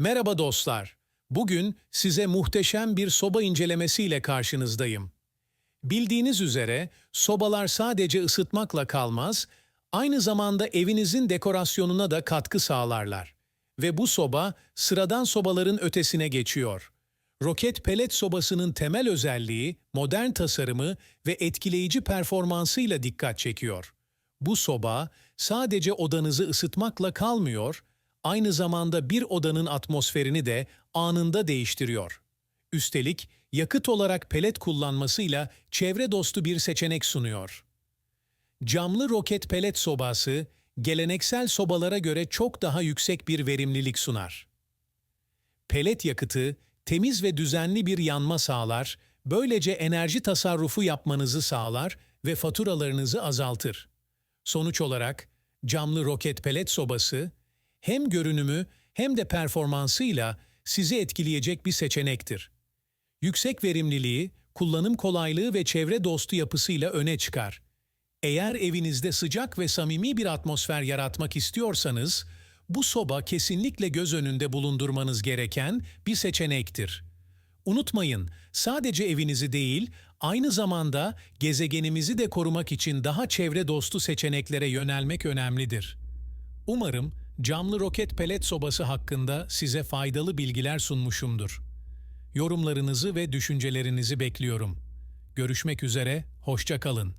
Merhaba dostlar. Bugün size muhteşem bir soba incelemesiyle karşınızdayım. Bildiğiniz üzere sobalar sadece ısıtmakla kalmaz, aynı zamanda evinizin dekorasyonuna da katkı sağlarlar. Ve bu soba sıradan sobaların ötesine geçiyor. Roket pelet sobasının temel özelliği, modern tasarımı ve etkileyici performansıyla dikkat çekiyor. Bu soba sadece odanızı ısıtmakla kalmıyor, aynı zamanda bir odanın atmosferini de anında değiştiriyor. Üstelik yakıt olarak pelet kullanmasıyla çevre dostu bir seçenek sunuyor. Camlı roket pelet sobası, geleneksel sobalara göre çok daha yüksek bir verimlilik sunar. Pelet yakıtı, temiz ve düzenli bir yanma sağlar, böylece enerji tasarrufu yapmanızı sağlar ve faturalarınızı azaltır. Sonuç olarak camlı roket pelet sobası hem görünümü hem de performansıyla sizi etkileyecek bir seçenektir. Yüksek verimliliği, kullanım kolaylığı ve çevre dostu yapısıyla öne çıkar. Eğer evinizde sıcak ve samimi bir atmosfer yaratmak istiyorsanız, bu soba kesinlikle göz önünde bulundurmanız gereken bir seçenektir. Unutmayın, sadece evinizi değil, aynı zamanda gezegenimizi de korumak için daha çevre dostu seçeneklere yönelmek önemlidir. Umarım camlı roket pelet sobası hakkında size faydalı bilgiler sunmuşumdur. Yorumlarınızı ve düşüncelerinizi bekliyorum. Görüşmek üzere, hoşça kalın.